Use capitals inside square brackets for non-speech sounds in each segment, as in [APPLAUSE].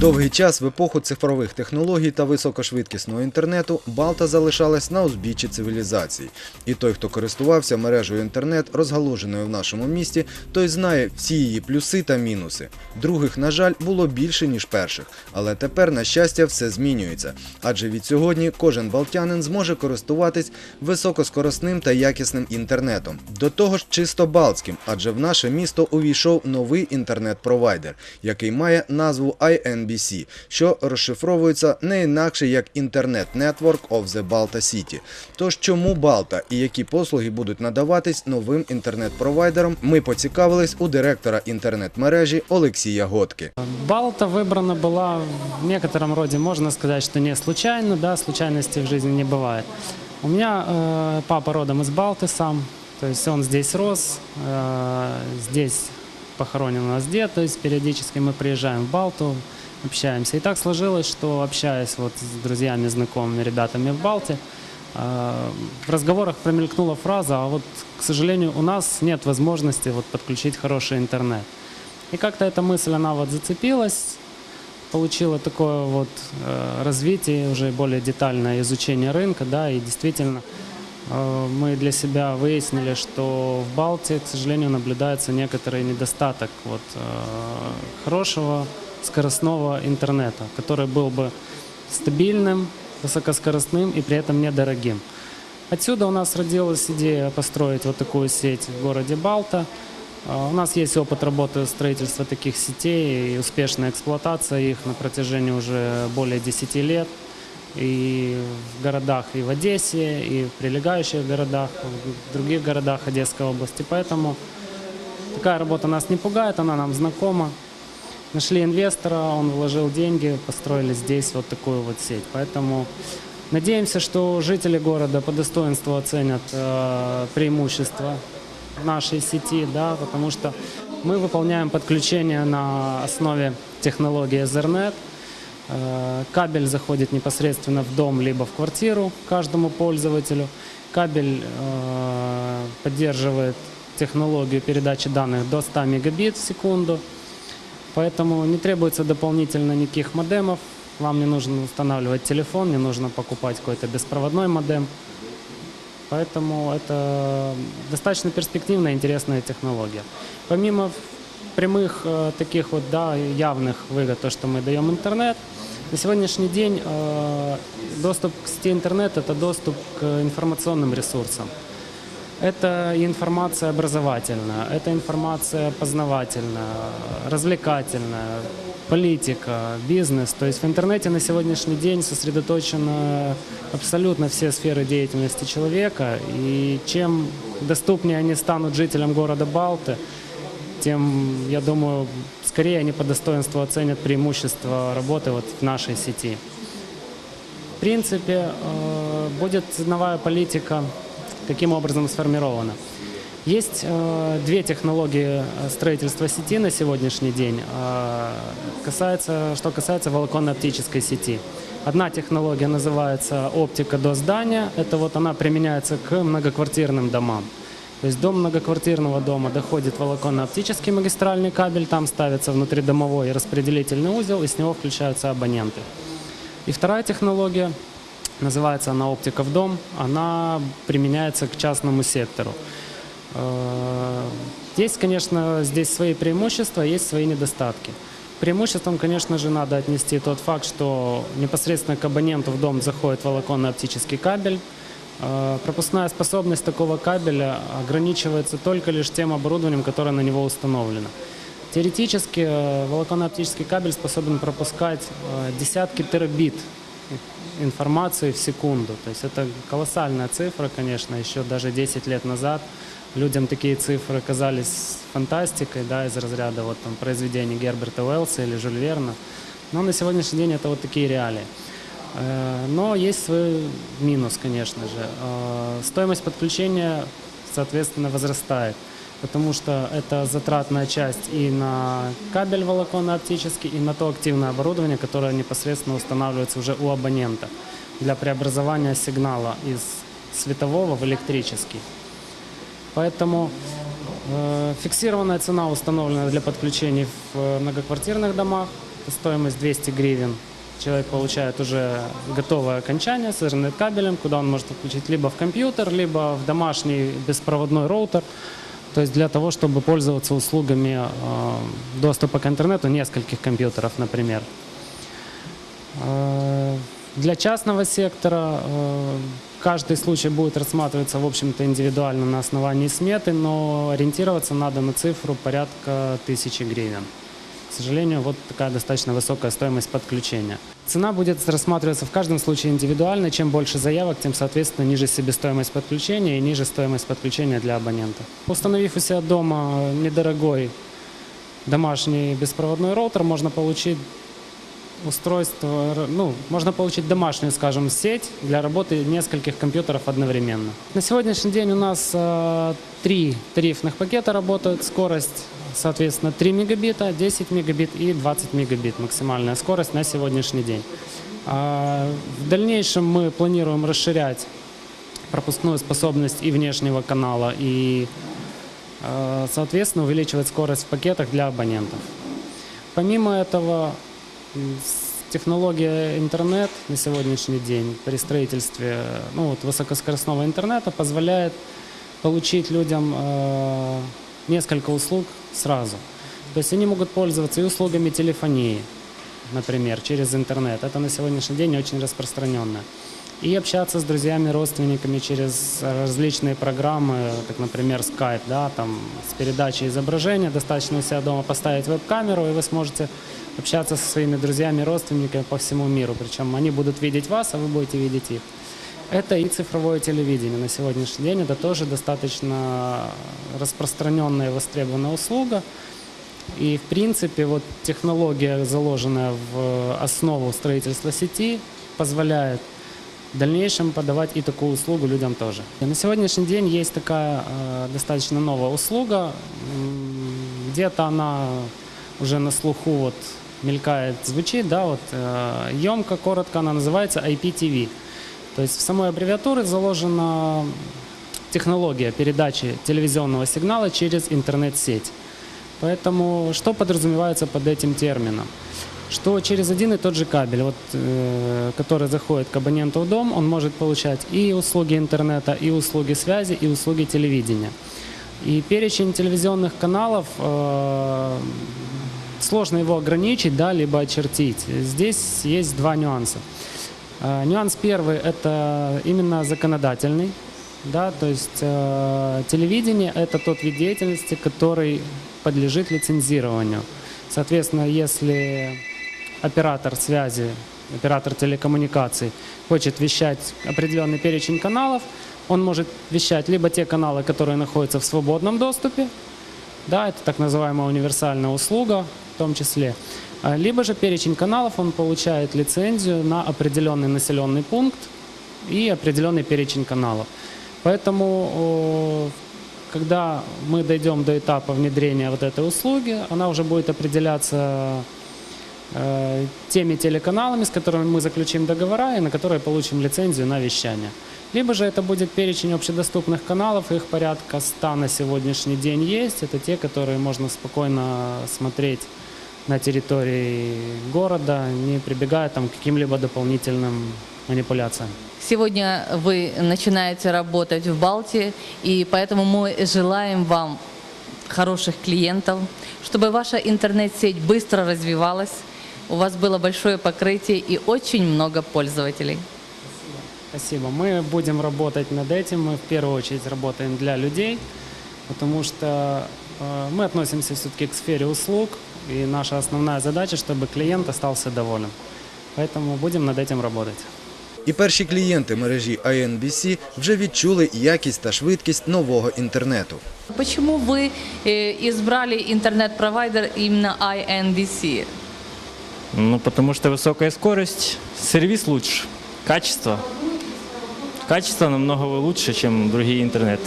Довгий час в епоху цифрових технологій та високошвидкісного інтернету Балта залишалась на узбіччі цивілізації. І той, хто користувався мережею інтернет, розгалуженою в нашому місті, той знає всі її плюси та мінуси. Других, на жаль, було більше ніж перших, але тепер, на щастя, все змінюється. Адже від сьогодні кожен балтянин зможе користуватись високоскоросним та якісним інтернетом. До того ж, чисто балтським, адже в наше місто увійшов новий інтернет-провайдер, який має назву INBC, що розшифровується не інакше як Internet Network of the Balta City. Тож чому Балта і які послуги будуть надаватись новим інтернет-провайдером, ми поцікавились у директора інтернет-мережі Олексія Готки. Балта выбрана была в некотором роде, можно сказать, что не случайно, да, случайностей в жизни не бывает. У меня э, папа родом из Балты сам, то есть он здесь рос, э, здесь похоронен у нас дед, то есть периодически мы приезжаем в Балту, общаемся. И так сложилось, что общаясь вот с друзьями, знакомыми, ребятами в Балте, э, в разговорах промелькнула фраза, а вот, к сожалению, у нас нет возможности вот подключить хороший интернет. И как-то эта мысль, она вот зацепилась, получила такое вот э, развитие, уже более детальное изучение рынка, да, и действительно мы для себя выяснили, что в Балте, к сожалению, наблюдается некоторый недостаток вот, э, хорошего скоростного интернета, который был бы стабильным, высокоскоростным и при этом недорогим. Отсюда у нас родилась идея построить вот такую сеть в городе Балта. А, У нас есть опыт работы строительства таких сетей и успешная эксплуатация их на протяжении уже более 10 лет. И в городах, и в Одессе, и в прилегающих городах, в других городах Одесской области. Поэтому такая работа нас не пугает, она нам знакома. Нашли инвестора, он вложил деньги, построили здесь вот такую вот сеть. Поэтому надеемся, что жители города по достоинству оценят э, преимущества нашей сети, да, потому что мы выполняем подключение на основе технологии Ethernet. Э, Кабель заходит непосредственно в дом либо в квартиру каждому пользователю. Кабель э, поддерживает технологию передачи данных до 100 мегабит в секунду. Поэтому не требуется дополнительно никаких модемов. Вам не нужно устанавливать телефон, не нужно покупать какой-то беспроводной модем. Поэтому это достаточно перспективная, интересная технология. Помимо прямых э, таких вот да, явных выгод, то, что мы даем интернет, на сегодняшний день э, доступ к сети интернет – это доступ к информационным ресурсам. Это информация образовательная, это информация познавательная, развлекательная, политика, бизнес. То есть в интернете на сегодняшний день сосредоточены абсолютно все сферы деятельности человека. И чем доступнее они станут жителям города Балты, тем, я думаю, скорее они по достоинству оценят преимущество работы вот в нашей сети. В принципе, э, будет ценовая политика каким образом сформирована. Есть э, две технологии э, строительства сети на сегодняшний день. Касается, что касается волоконно-оптической сети. Одна технология называется оптика до здания. Это вот она применяется к многоквартирным домам. То есть до многоквартирного дома доходит волоконно-оптический магистральный кабель, там ставится внутридомовой распределительный узел, и с него включаются абоненты. И вторая технология, называется она оптика в дом, она применяется к частному сектору. Э, Есть, конечно, здесь свои преимущества, есть свои недостатки. Преимуществом, конечно же, надо отнести тот факт, что непосредственно к абоненту в дом заходит волоконно-оптический кабель. Э, Пропускная способность такого кабеля ограничивается только лишь тем оборудованием, которое на него установлено. Теоретически э, волоконно-оптический кабель способен пропускать э, десятки терабит информации в секунду. То есть это колоссальная цифра, конечно, еще даже 10 лет назад людям такие цифры казались фантастикой, да, из разряда вот там произведений Герберта Уэллса или Жюль Верна. Но на сегодняшний день это вот такие реалии. Э, Но есть свой минус, конечно же. Э, Стоимость подключения, соответственно, возрастает, потому что это затратная часть и на кабель волоконно-оптический, и на то активное оборудование, которое непосредственно устанавливается уже у абонента для преобразования сигнала из светового в электрический. Поэтому э, фиксированная цена установлена для подключений в многоквартирных домах, стоимость 200 гривен. Человек получает уже готовое окончание с интернет-кабелем, куда он может подключить либо в компьютер, либо в домашний беспроводной роутер. То есть для того, чтобы пользоваться услугами э, доступа к интернету нескольких компьютеров, например. Э, Для частного сектора э, каждый случай будет рассматриваться, в общем-то, индивидуально на основании сметы, но ориентироваться надо на цифру порядка тысячи гривен. Сожалению, вот такая достаточно высокая стоимость подключения. Цена будет рассматриваться в каждом случае индивидуально. Чем больше заявок, тем, соответственно, ниже себестоимость подключения и ниже стоимость подключения для абонента. Установив у себя дома недорогой домашний беспроводной роутер, можно получить устройство, ну, можно получить домашнюю, скажем, сеть для работы нескольких компьютеров одновременно. На сегодняшний день у нас э, три тарифных пакета работают. Скорость, соответственно, 3 мегабита, 10 мегабит и 20 мегабит максимальная скорость на сегодняшний день. А в дальнейшем мы планируем расширять пропускную способность и внешнего канала, и, э, соответственно, увеличивать скорость в пакетах для абонентов. Помимо этого, технология интернет на сегодняшний день при строительстве ну, вот, высокоскоростного интернета позволяет получить людям э, несколько услуг сразу. То есть они могут пользоваться и услугами телефонии, например, через интернет. Это на сегодняшний день очень распространенно. И общаться с друзьями, родственниками через различные программы, как, например, Skype, да, там, с передачей изображения. Достаточно у себя дома поставить веб-камеру, и вы сможете общаться со своими друзьями, родственниками по всему миру. Причем они будут видеть вас, а вы будете видеть их. Это и цифровое телевидение на сегодняшний день. Это тоже достаточно распространенная и востребованная услуга. И, в принципе, вот технология, заложенная в основу строительства сети, позволяет в дальнейшем подавать и такую услугу людям тоже. На сегодняшний день есть такая э, достаточно новая услуга. Где-то она уже на слуху вот мелькает, звучит, да, вот э, емко, коротко она называется IPTV. То есть в самой аббревиатуре заложена технология передачи телевизионного сигнала через интернет-сеть. Поэтому что подразумевается под этим термином? Что через один и тот же кабель, вот, э, который заходит к абоненту в дом, он может получать и услуги интернета, и услуги связи, и услуги телевидения. И перечень телевизионных каналов, э, сложно его ограничить, да, либо очертить. Здесь есть два нюанса. Э, Нюанс первый – это именно законодательный. Да, то есть э, телевидение – это тот вид деятельности, который подлежит лицензированию. Соответственно, если оператор связи, оператор телекоммуникаций хочет вещать определенный перечень каналов, он может вещать либо те каналы, которые находятся в свободном доступе, да, это так называемая универсальная услуга в том числе, А, либо же перечень каналов он получает лицензию на определенный населенный пункт и определенный перечень каналов. Поэтому, когда мы дойдем до этапа внедрения вот этой услуги, она уже будет определяться теми телеканалами, с которыми мы заключим договора и на которые получим лицензию на вещание. Либо же это будет перечень общедоступных каналов, их порядка 100 на сегодняшний день есть. Это те, которые можно спокойно смотреть на территории города, не прибегая там, к каким-либо дополнительным манипуляциям. Сегодня вы начинаете работать в Балте, и поэтому мы желаем вам хороших клиентов, чтобы ваша интернет-сеть быстро развивалась, у вас было большое покрытие и очень много пользователей. Спасибо. Мы будем работать над этим. Мы в первую очередь работаем для людей, потому что э, мы относимся все-таки к сфере услуг, и наша основная задача, чтобы клиент остался доволен. Поэтому будем над этим работать. І перші клієнти мережі INBC вже відчули якість та швидкість нового інтернету. Почему вы э, избрали интернет-провайдер именно INBC? Ну, потому что высокая скорость, сервис лучше, качество. Качество намного лучше, чем другие интернет.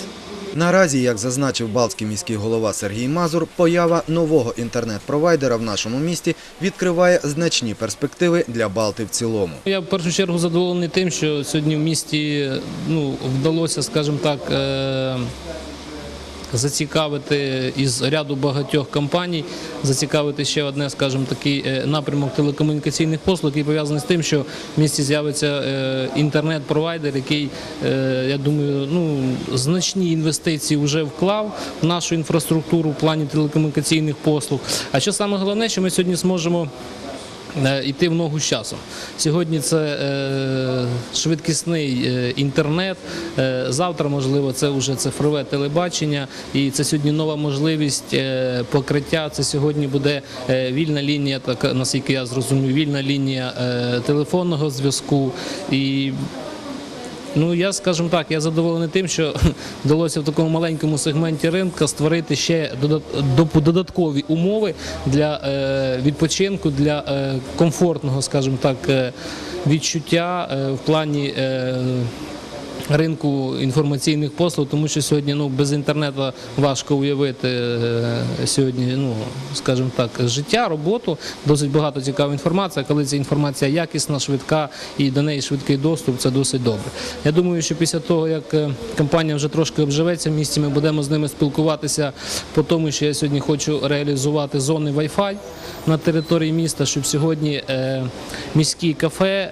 Наразі, як зазначив Балтський міський голова Сергій Мазур, поява нового інтернет-провайдера в нашому місті відкриває значні перспективи для Балти в цілому. Я в першу чергу задоволений тим, що сьогодні в місті ну, вдалося, скажімо так, е- зацікавити із ряду багатьох компаній, зацікавити ще одне, скажімо, такий е, напрямок телекомунікаційних послуг, який пов'язаний з тим, що в місті з'явиться е, інтернет-провайдер, який, е, я думаю, ну, значні інвестиції вже вклав в нашу інфраструктуру в плані телекомунікаційних послуг. А що саме головне, що ми сьогодні зможемо йти в ногу з часом. Сьогодні це е, швидкісний е, інтернет. Е, завтра, можливо, це вже цифрове телебачення, і це сьогодні нова можливість е, покриття. Це сьогодні буде е, вільна лінія, так наскільки я зрозумів, вільна лінія е, телефонного зв'язку. І Ну, я скажімо так, я задоволений тим, що [LAUGHS] вдалося в такому маленькому сегменті ринку створити ще додаткові умови для е, відпочинку, для е, комфортного, скажімо так, е, відчуття в плані. Ринку інформаційних послуг, тому що сьогодні ну без інтернету важко уявити е, сьогодні, ну скажімо так, життя, роботу. Досить багато цікавої інформації. Коли ця інформація якісна, швидка і до неї швидкий доступ, це досить добре. Я думаю, що після того, як е, компанія вже трошки обживеться в місті, ми будемо з ними спілкуватися по тому, що я сьогодні хочу реалізувати зони Wi-Fi на території міста, щоб сьогодні е, міські кафе,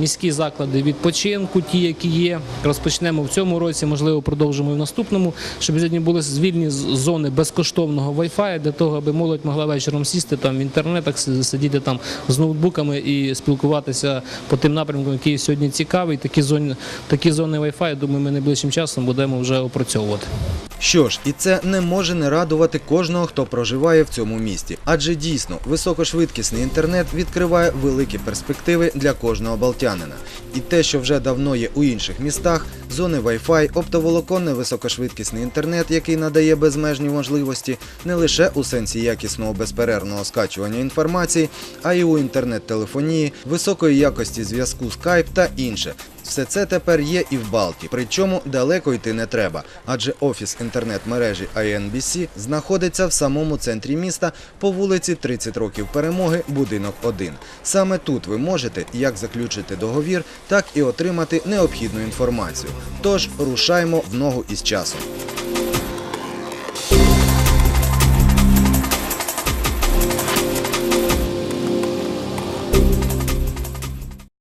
міські заклади відпочинку, ті, які є, розпочнемо в цьому році, можливо, продовжимо і в наступному, щоб сьогодні були звільні зони безкоштовного Wi-Fi, для того, аби молодь могла вечором сісти там в інтернетах, сидіти там з ноутбуками і спілкуватися по тим напрямкам, які сьогодні цікаві. Такі зони, такі зони Wi-Fi, думаю, ми найближчим часом будемо вже опрацьовувати. Що ж, і це не може не радувати кожного, хто проживає в цьому місті. Адже дійсно високошвидкісний інтернет відкриває великі перспективи для кожного балтянина. І те, що вже давно є у інших містах, зони Wi-Fi, оптоволоконний високошвидкісний інтернет, який надає безмежні можливості не лише у сенсі якісного безперервного скачування інформації, а й у інтернет-телефонії, високої якості зв'язку Skype та інше. Все це тепер є і в Балті, причому далеко йти не треба, адже офіс інтернет-мережі INBC знаходиться в самому центрі міста по вулиці 30 років перемоги, будинок 1. Саме тут ви можете як заключити договір, так і отримати необхідну інформацію. Тож рушаймо в ногу із часом.